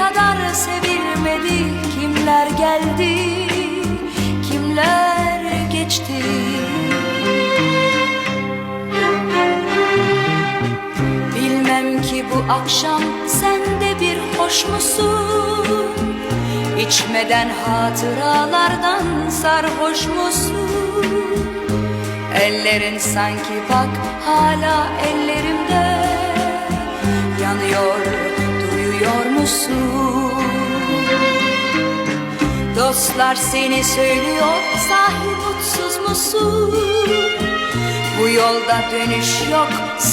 kadar sevilmedi. Kimler geldi, kimler geçti? Bilmem ki bu akşam sen de bir hoş musun? İçmeden hatıralardan sarhoş musun? Ellerin sanki bak hala ellerimde yanıyor duyuyor musun? Dostlar seni söylüyor sahi mutsuz musun? Bu yolda dönüş yok sen